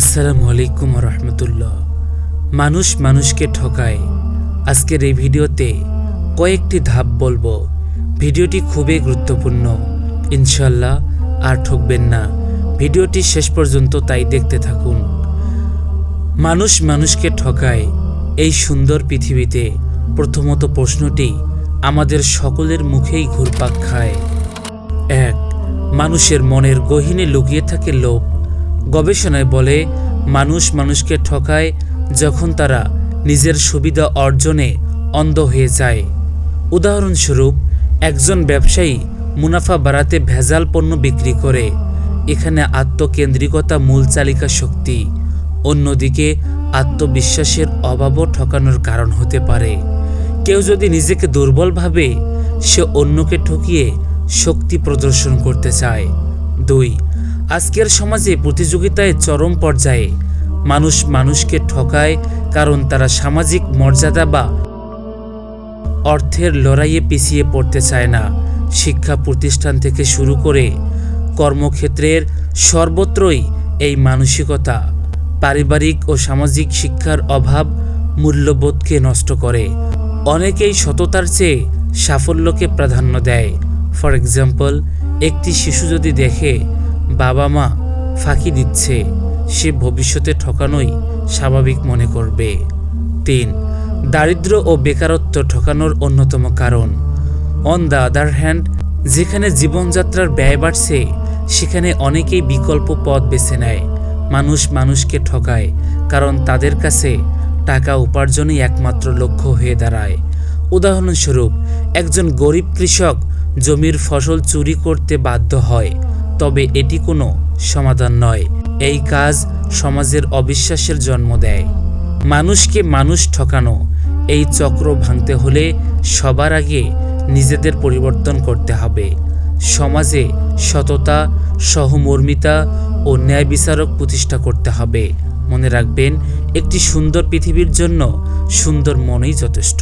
আসসালামু আলাইকুম রহমতুল্লাহ মানুষ মানুষকে ঠকায়। আজকের এই ভিডিওতে কয়েকটি ধাপ বলব। ভিডিওটি খুবই গুরুত্বপূর্ণ। ইনশাল্লাহ আর ঠকবেন না। ভিডিওটি শেষ পর্যন্ত তাই দেখতে থাকুন। মানুষ মানুষকে ঠকায় এই সুন্দর পৃথিবীতে। প্রথমত প্রশ্নটি, আমাদের সকলের মুখেই ঘুরপাক খায়। এক, মানুষের মনের গহীনে লুকিয়ে থাকে লোভ। গবেষণায় বলে, মানুষ মানুষকে ঠকায় যখন তারা নিজের সুবিধা অর্জনে অন্ধ হয়ে যায়। উদাহরণস্বরূপ, একজন ব্যবসায়ী মুনাফা বাড়াতে ভেজাল পণ্য বিক্রি করে। এখানে আত্মকেন্দ্রিকতা মূল চালিকা শক্তি। অন্যদিকে, আত্মবিশ্বাসের অভাবও ঠকানোর কারণ হতে পারে। কেউ যদি নিজেকে দুর্বল ভাবে, সে অন্যকে ঠকিয়ে শক্তি প্রদর্শন করতে চায়। দুই আজকের সমাজে প্রতিযোগিতায় চরম পর্যায়ে মানুষ মানুষকে ঠকায় কারণ তারা সামাজিক মর্যাদা বা অর্থের লড়াইয়ে পিছিয়ে পড়তে চায় না। শিক্ষা প্রতিষ্ঠান থেকে শুরু করে কর্মক্ষেত্রের সর্বত্রই এই মানসিকতা পারিবারিক ও সামাজিক শিক্ষার অভাব মূল্যবোধকে নষ্ট করে। অনেকেই সততার চেয়ে সাফল্যকে প্রাধান্য দেয়। ফর এক্সাম্পল, একটি শিশু যদি দেখে বাবা মা ফাঁকি দিচ্ছে, সে ভবিষ্যতে ঠকানোই স্বাভাবিক মনে করবে। তিন দারিদ্র ও বেকারত্ব ঠকানোর অন্যতম কারণ। অন দ্য আদার হ্যান্ড যেখানে জীবনযাত্রার ব্যয় বাড়ছে, সেখানে অনেকেই বিকল্প পথ বেছে নেয়। মানুষ মানুষকে ঠকায়, কারণ তাদের কাছে টাকা উপার্জনই একমাত্র লক্ষ্য হয়ে দাঁড়ায়। উদাহরণস্বরূপ, একজন গরিব কৃষক জমির ফসল চুরি করতে বাধ্য হয় তবে এটি কোনো সমাধান নয়। এই কাজ সমাজের অবিশ্বাসের জন্ম দেয়। মানুষকে মানুষ ঠকানো, এই চক্র ভাঙতে হলে সবার আগে নিজেদের পরিবর্তন করতে হবে। সমাজে সততা, সহমর্মিতা ও ন্যায় বিচারক প্রতিষ্ঠা করতে হবে। মনে রাখবেন, একটি সুন্দর পৃথিবীর জন্য সুন্দর মনেই যথেষ্ট।